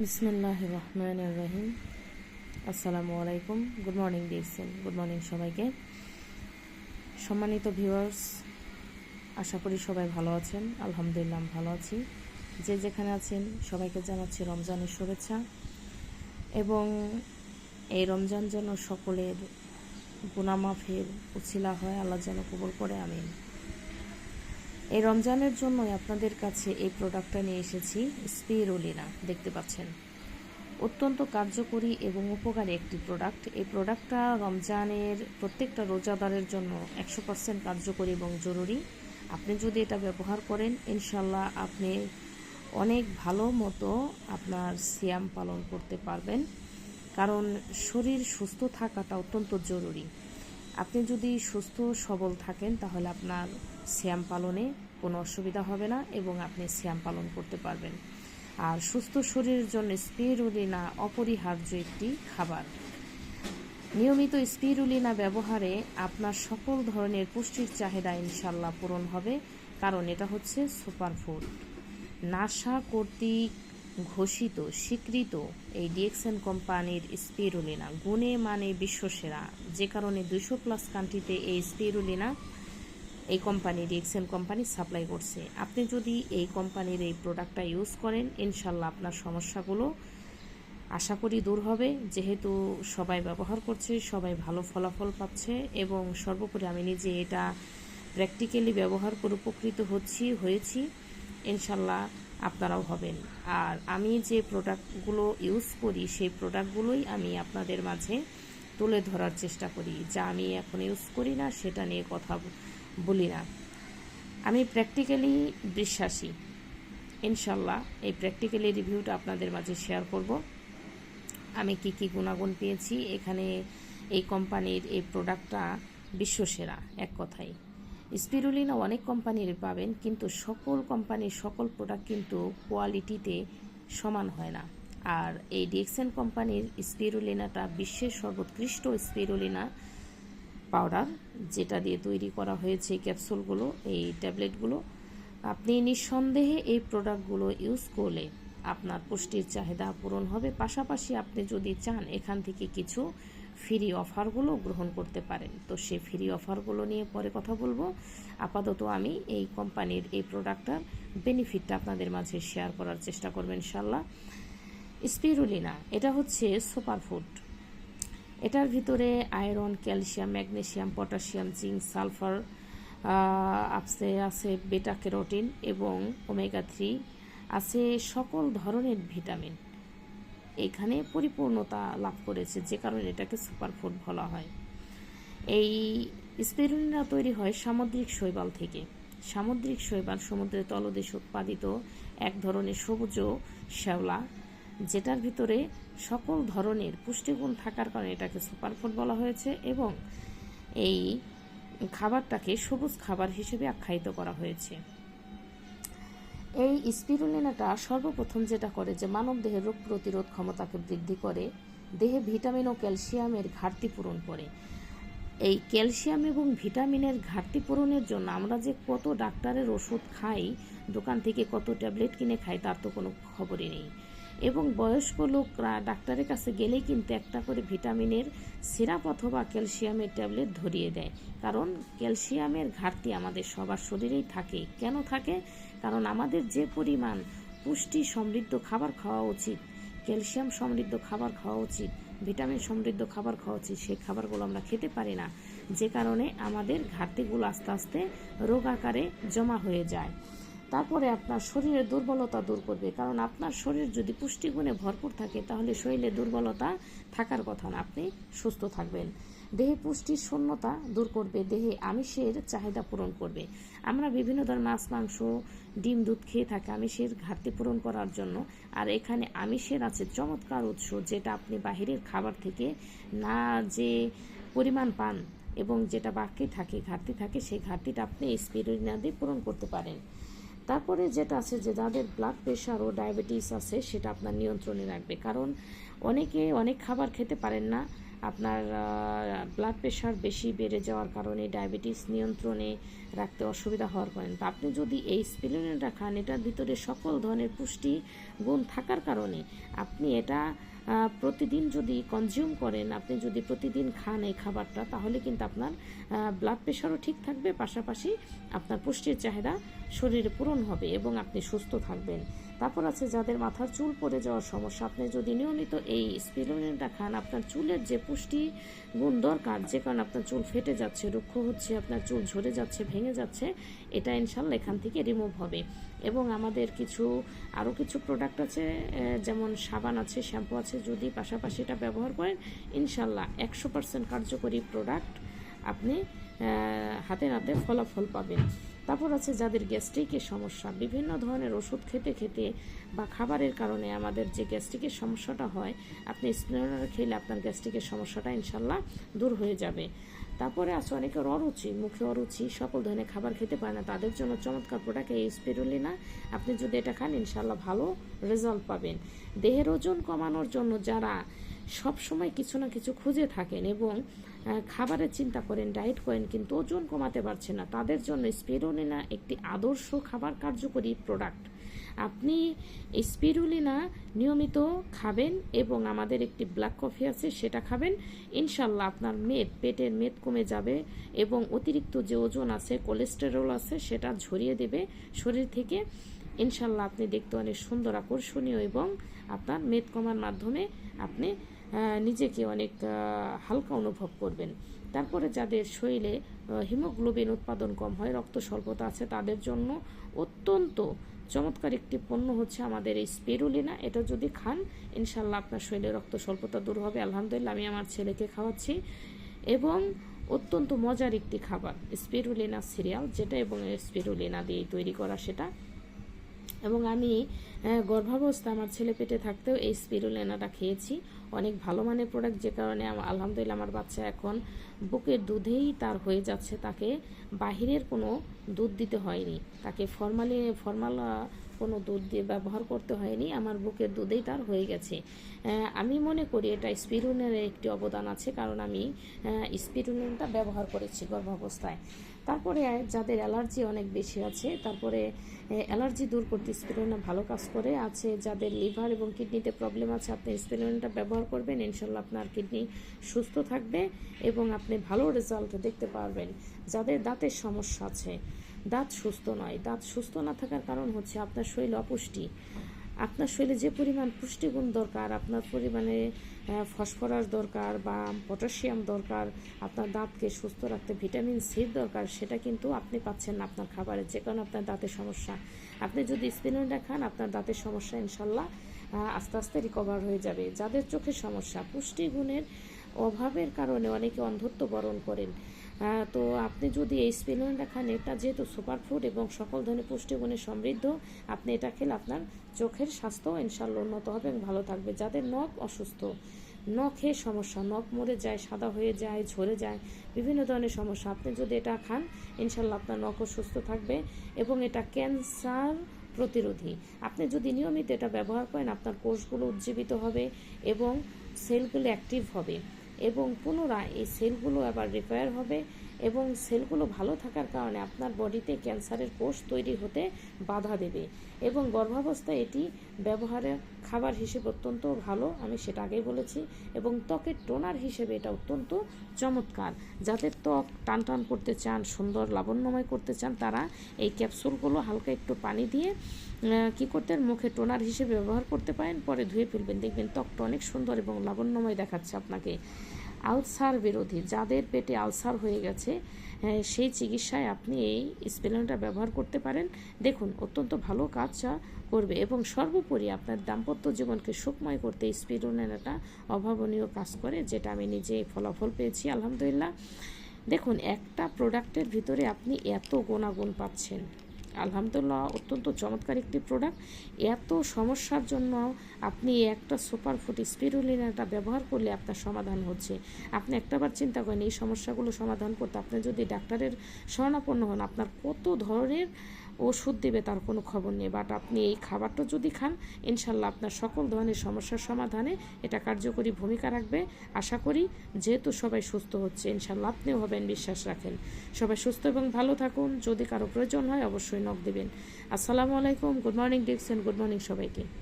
বিসমিল্লাহ রহমান রহিম আসসালামু আলাইকুম। গুড মর্নিং দিয়েছেন গুড মর্নিং সবাইকে। সম্মানিত ভিউয়ার্স, আশা করি সবাই ভালো আছেন। আলহামদুলিল্লাহ ভালো আছি। যে যেখানে আছেন, সবাইকে জানাচ্ছি রমজানের শুভেচ্ছা। এবং এই রমজান যেন সকলের গুনামাফের উছিলা হয়, আল্লাহ যেন কবল করে, আমিন। এই রমজানের জন্যই আপনাদের কাছে এই প্রোডাক্টটা নিয়ে এসেছি স্পিরুলিনা দেখতে পাচ্ছেন। অত্যন্ত কার্যকরী এবং উপকারী একটি প্রোডাক্ট এই প্রোডাক্টটা রমজানের প্রত্যেকটা রোজাদারের জন্য একশো পার্সেন্ট কার্যকরী এবং জরুরি। আপনি যদি এটা ব্যবহার করেন ইনশাল্লাহ আপনি অনেক ভালো মতো আপনার সিয়াম পালন করতে পারবেন। কারণ শরীর সুস্থ থাকাটা অত্যন্ত জরুরি। আপনি যদি সুস্থ, সবল থাকেন, তাহলে আপনার শ্যাম পালনে কোনো অসুবিধা হবে না এবং আপনি শ্যাম পালন করতে পারবেন। আর সুস্থ শরীরের জন্য স্পিরুলিনা অপরিহার্য একটি খাবার। নিয়মিত স্পিরুলিনা ব্যবহারে আপনার সকল ধরনের পুষ্টির চাহিদা ইনশাল্লাহ পূরণ হবে, কারণ এটা হচ্ছে সুপারফুড। নাসা কর্তৃক ঘোষিত, স্বীকৃত এই ডিএক্সএন কোম্পানির স্পিরুলিনা, গুণে মানে বিশ্বসেরা। যে কারণে দুইশো প্লাস কান্ট্রিতে এই স্পিরুলিনা এই কোম্পানি ডিএক্সএন কোম্পানি সাপ্লাই করছে। আপনি যদি এই কোম্পানির এই প্রোডাক্টটা ইউজ করেন, ইনশাল্লাহ আপনার সমস্যাগুলো আশা করি দূর হবে। যেহেতু সবাই ব্যবহার করছে, সবাই ভালো ফলাফল পাচ্ছে এবং সর্বোপরি আমি নিজে এটা প্র্যাকটিক্যালি ব্যবহার করে উপকৃত হচ্ছি, হয়েছি। ইনশাল্লাহ আপনারাও হবেন। আর আমি যে প্রোডাক্টগুলো ইউজ করি, সেই প্রোডাক্টগুলোই আমি আপনাদের মাঝে তুলে ধরার চেষ্টা করি। যা আমি এখন ইউজ করি না, সেটা নিয়ে কথা বলি না আমি প্র্যাকটিক্যালি বিশ্বাসী। ইনশাল্লাহ এই প্র্যাকটিক্যালি রিভিউটা আপনাদের মাঝে শেয়ার করব। আমি কি কি গুণাগুণ পেয়েছি, এখানে এই কোম্পানির এই প্রোডাক্টটা বিশ্বসেরা, এক কথায়। স্পিরুলিনা অনেক কোম্পানির পাবেন, কিন্তু সকল কোম্পানির সকল প্রোডাক্ট কিন্তু কোয়ালিটিতে সমান হয় না। আর এই ডিএক্সেন কোম্পানির স্পিরুলিনাটা বিশ্বের সর্বোৎকৃষ্ট স্পিরুলিনা পাউডার যেটা দিয়ে তৈরি করা হয়েছে এই ক্যাপসুলগুলো এই ট্যাবলেটগুলো আপনি নিঃসন্দেহে এই প্রোডাক্টগুলো ইউজ করলে আপনার পুষ্টির চাহিদা পূরণ হবে। পাশাপাশি আপনি যদি চান এখান থেকে কিছু ফ্রি অফারগুলো গ্রহণ করতে পারেন। তো সেই ফ্রি অফারগুলো নিয়ে পরে কথা বলব। আপাতত আমি এই কোম্পানির এই প্রোডাক্টটার বেনিফিটটা আপনাদের মাঝে শেয়ার করার চেষ্টা করবেন ইনশাল্লাহ স্পিরুলিনা এটা হচ্ছে সুপারফুড এটার ভিতরে iron, calcium, magnesium potassium zinc, sulphur আছে আছে বেটা ক্যারোটিন এবং ওমেগা থ্রি। আছে সকল ধরনের ভিটামিন। এখানে পরিপূর্ণতা লাভ করেছে, যে কারণে এটাকে সুপারফুড বলা হয়। এই স্পিরুলিনা তৈরি হয় সামুদ্রিক শৈবাল থেকে। সামুদ্রিক শৈবাল সমুদ্রের তলদেশে উৎপাদিত এক ধরনের সবুজ শ্যাওলা। যেটার ভিতরে সকল ধরনের পুষ্টিগুণ থাকার কারণে এটাকে সুপারফুড বলা হয়েছে এবং এই খাবারটাকে সবুজ খাবার হিসেবে আখ্যায়িত করা হয়েছে। এই স্পিরুলিনাটা সর্বপ্রথম যেটা করে যে মানব দেহের রোগ প্রতিরোধ ক্ষমতাকে বৃদ্ধি করে, দেহে ভিটামিন ও ক্যালসিয়ামের ঘাটতি পূরণ করে। এই ক্যালসিয়াম এবং ভিটামিনের ঘাটতি পূরণের জন্য আমরা যে কত ডাক্তারের ওষুধ খাই, দোকান থেকে কত ট্যাবলেট কিনে খাই, তার তো কোনো খবরই নেই। এবং বয়স্ক লোকরা ডাক্তারের কাছে গেলেই কিন্তু একটা করে ভিটামিনের সিরাপ অথবা ক্যালসিয়ামের ট্যাবলেট ধরিয়ে দেয়। কারণ ক্যালসিয়ামের ঘাটতি আমাদের সবার শরীরেই থাকে। কেন থাকে? কারণ আমাদের যে পরিমাণ পুষ্টি সমৃদ্ধ খাবার খাওয়া উচিত, ক্যালসিয়াম সমৃদ্ধ খাবার খাওয়া উচিত, ভিটামিন সমৃদ্ধ খাবার খাওয়া উচিত, সেই খাবারগুলো আমরা খেতে পারি না। যে কারণে আমাদের ঘাটতিগুলো আস্তে আস্তে রোগ আকারে জমা হয়ে যায়। তারপরে আপনার শরীরের দুর্বলতা দূর করবে। কারণ আপনার শরীর যদি পুষ্টিগুণে ভরপুর থাকে, তাহলে শরীরে দুর্বলতা থাকার কথা না। আপনি সুস্থ থাকবেন। দেহে পুষ্টির শূন্যতা দূর করবে। দেহে আমিষের চাহিদা পূরণ করবে। আমরা বিভিন্ন ধরনের মাছ, মাংস, ডিম, দুধ খেয়ে থাকি আমিষের ঘাটতি পূরণ করার জন্য। আর এখানে আমিষের আছে চমৎকার উৎস, যেটা আপনি বাহিরের খাবার থেকে না যে পরিমাণ পান এবং যেটা বাকি থাকে, ঘাটতি থাকে, সেই ঘাটতিটা আপনি স্পিরুলিনা দিয়ে পূরণ করতে পারেন। তারপরে যেটা আছে যে যাদের ব্লাড প্রেশার ও ডায়াবেটিস আছে, সেটা আপনার নিয়ন্ত্রণে রাখবে। কারণ অনেকে অনেক খাবার খেতে পারেন না আপনার ব্লাড প্রেশার বেশি বেড়ে যাওয়ার কারণে ডায়াবেটিস নিয়ন্ত্রণে রাখতে অসুবিধা হওয়ার কারণে। তো আপনি যদি এই স্পিরুলিনাটা খান এটার ভিতরে সকল ধরনের পুষ্টি গুণ থাকার কারণে আপনি এটা প্রতিদিন যদি কনজিউম করেন, আপনি যদি প্রতিদিন খান এই খাবারটা, তাহলে কিন্তু আপনার ব্লাড প্রেশারও ঠিক থাকবে, পাশাপাশি আপনার পুষ্টির চাহিদা শরীরে পূরণ হবে এবং আপনি সুস্থ থাকবেন। তারপর আছে, যাদের মাথার চুল পড়ে যাওয়ার সমস্যা। আপনি যদি নিয়মিত এই স্পিরুলিনটা খান, আপনার চুলের যে পুষ্টি গুণ দরকার, যে কারণে আপনার চুল ফেটে যাচ্ছে, রুক্ষ হচ্ছে, আপনার চুল ঝরে যাচ্ছে, ভেঙে যাচ্ছে, এটা ইনশাল্লাহ এখান থেকে রিমুভ হবে। এবং আমাদের কিছু আরও কিছু প্রোডাক্ট আছে যেমন সাবান আছে শ্যাম্পু আছে, যদি পাশাপাশি এটা ব্যবহার করেন ইনশাল্লাহ একশো পার্সেন্ট কার্যকরী প্রোডাক্ট আপনি হাতে নাতে ফলাফল পাবেন। তারপর আছে যাদের গ্যাস্ট্রিকের সমস্যা, বিভিন্ন ধরনের ওষুধ খেতে খেতে বা খাবারের কারণে আমাদের যে গ্যাস্ট্রিকের সমস্যাটা হয়, আপনি স্প্লেনার খেলে আপনার গ্যাস্ট্রিকের সমস্যাটা ইনশাল্লাহ দূর হয়ে যাবে। তারপরে আছে অনেকের অরুচি, মুখে অরুচি, সকল ধরনের খাবার খেতে পারে না, তাদের জন্য চমৎকার প্রোডাক্ট এই স্পিরুলিনা আপনি যদি এটা খান, ইনশাল্লাহ ভালো রেজাল্ট পাবেন। দেহের ওজন কমানোর জন্য যারা সব সময় কিছু না কিছু খুঁজে থাকেন এবং খাবারের চিন্তা করেন, ডায়েট করেন, কিন্তু ওজন কমাতে পারছে না। তাদের জন্য স্পিরুলিনা একটি আদর্শ খাবার কার্যকরী প্রোডাক্ট আপনি স্পিরুলিনা নিয়মিত খাবেন এবং আমাদের একটি ব্ল্যাক কফি আছে, সেটা খাবেন। ইনশাল্লাহ আপনার মেদ, পেটের মেদ কমে যাবে এবং অতিরিক্ত যে ওজন আছে কোলেস্টেরল আছে, সেটা ঝরিয়ে দেবে শরীর থেকে। ইনশাল্লাহ আপনি দেখতে অনেক সুন্দর, আকর্ষণীয় এবং আপনার মেদ কমার মাধ্যমে আপনি নিজেকে অনেক হালকা অনুভব করবেন। তারপরে যাদের শরীরে হিমোগ্লোবিন উৎপাদন কম হয়, রক্ত স্বল্পতা আছে, তাদের জন্য অত্যন্ত চমৎকার একটি পণ্য হচ্ছে আমাদের এই স্পিরুলিনা। এটা যদি খান ইনশাল্লাহ আপনার শরীরে রক্ত স্বল্পতা দূর হবে। আলহামদুলিল্লাহ, আমি আমার ছেলেকে খাওয়াচ্ছি। এবং অত্যন্ত মজার একটি খাবার, স্পিরুলিনা সিরিয়াল, যেটা এবং স্পিরুলিনা দিয়ে তৈরি করা সেটা। এবং আমি গর্ভাবস্থা আমার ছেলে পেটে থাকতেও এই স্পিরুলেনাটা খেয়েছি। অনেক ভালো মানের প্রোডাক্ট যে কারণে আলহামদুলিল্লাহ আমার বাচ্চা এখন বুকের দুধেই তার হয়ে যাচ্ছে, তাকে বাহিরের কোনো দুধ দিতে হয়নি, তাকে ফর্মালি ফর্মাল কোনো দুধ দিয়ে ব্যবহার করতে হয়নি, আমার বুকের দুধেই তার হয়ে গেছে। আমি মনে করি এটা স্পিরুনের একটি অবদান আছে, কারণ আমি স্পিরুলিনটা ব্যবহার করেছি গর্ভাবস্থায়। তারপরে যাদের অ্যালার্জি অনেক বেশি আছে, তারপরে অ্যালার্জি দূর করতে স্পিরুলিনা ভালো কাজ করে, আছে যাদের লিভার এবং কিডনিতে প্রবলেম আছে, আপনি স্পিরুলিনটা ব্যবহার করবেন। ইনশাল্লাহ আপনার কিডনি সুস্থ থাকবে এবং আপনি ভালো রেজাল্ট দেখতে পারবেন। যাদের দাঁতের সমস্যা আছে, দাঁত সুস্থ নয়। দাঁত সুস্থ না থাকার কারণ হচ্ছে আপনার শরীর অপুষ্টি। আপনার শরীরে যে পরিমাণ পুষ্টিগুণ দরকার, আপনার পরিমাণে ফসফরাস দরকার বা পটাশিয়াম দরকার, আপনার দাঁতকে সুস্থ রাখতে ভিটামিন সির দরকার, সেটা কিন্তু আপনি পাচ্ছেন না আপনার খাবারে। যে কারণে আপনার দাঁতের সমস্যা। আপনি যদি স্পিনোডা খান, আপনার দাঁতের সমস্যা ইনশাল্লাহ আস্তে আস্তে রিকভার হয়ে যাবে। যাদের চোখের সমস্যা পুষ্টিগুণের অভাবের কারণে অনেকে অন্ধত্ব বরণ করেন। আহ, তো আপনি যদি এই স্পিনোডা খান এটা যেহেতু সুপারফুড এবং সকল ধরনের পুষ্টিগুণে সমৃদ্ধ আপনি এটা খেলে আপনার চোখের স্বাস্থ্য ইনশাল্লাহ উন্নত হবে এবং ভালো থাকবে। যাদের নখ অসুস্থ নখের সমস্যা নখ মরে যায় সাদা হয়ে যায় ঝরে যায় বিভিন্ন ধরনের সমস্যা আপনি যদি এটা খান ইনশাল্লাহ আপনার নখও সুস্থ থাকবে এবং এটা ক্যান্সার প্রতিরোধী। আপনি যদি নিয়মিত এটা ব্যবহার করেন, আপনার কোষগুলো উজ্জীবিত হবে এবং সেলগুলো অ্যাক্টিভ হবে এবং পুনরায় এই সেলগুলো আবার রিপেয়ার হবে এবং সেলগুলো ভালো থাকার কারণে আপনার বডিতে ক্যান্সারের কোষ তৈরি হতে বাধা দেবে এবং গর্ভাবস্থায় এটি ব্যবহারের খাবার হিসেবে অত্যন্ত ভালো আমি সেটা আগেই বলেছি। এবং ত্বকের টোনার হিসেবে এটা অত্যন্ত চমৎকার। যাদের ত্বক টান টান করতে চান সুন্দর লাবণ্যময় করতে চান তারা এই ক্যাপসুলগুলো হালকা একটু পানি দিয়ে কি করতেন মুখে টোনার হিসেবে ব্যবহার করতে পারেন পরে ধুয়ে ফেলবেন। দেখবেন ত্বকটা অনেক সুন্দর এবং লাবণ্যময় দেখাচ্ছে আপনাকে। আলসার বিরোধী যাদের পেটে আলসার হয়ে গেছে হ্যাঁ, সেই চিকিৎসায় আপনি এই স্পেলনটা ব্যবহার করতে পারেন। দেখুন অত্যন্ত ভালো কাজ আহ, করবে এবং সর্বোপরি আপনার দাম্পত্য জীবনকে সুখময় করতে স্পিরুলিনাটা অভাবনীয় কাজ করে, যেটা আমি নিজে ফলাফল পেয়েছি, আলহামদুলিল্লাহ। দেখুন, একটা প্রোডাক্টের ভিতরে আপনি এত গুণাগুণ পাচ্ছেন। আলহামদুলিল্লাহ, অত্যন্ত চমৎকার একটি প্রোডাক্ট এত সমস্যার জন্য আপনি একটা সুপার ফুড স্পিরুলিনাটা ব্যবহার করলে আপনার সমাধান হচ্ছে। আপনি একটাবার চিন্তা করেন, এই সমস্যাগুলো সমাধান করতে আপনি যদি ডাক্তারের শরণাপন্ন হন, আপনার কত ধরনের ওষুধ দেবে, তার কোনো খবর নেই। বাট আপনি এই খাবারটা যদি খান, ইনশাল্লাহ আপনার সকল ধরনের সমস্যার সমাধানে এটা কার্যকরী ভূমিকা রাখবে। আশা করি যেহেতু সবাই সুস্থ হচ্ছে, ইনশাল্লাহ আপনিও হবেন, বিশ্বাস রাখেন। সবাই সুস্থ এবং ভালো থাকুন। যদি কারও প্রয়োজন হয়, অবশ্যই নখ দেবেন। আসসালামু আলাইকুম। গুড মর্নিং ডিকসেন গুড মর্নিং সবাইকে।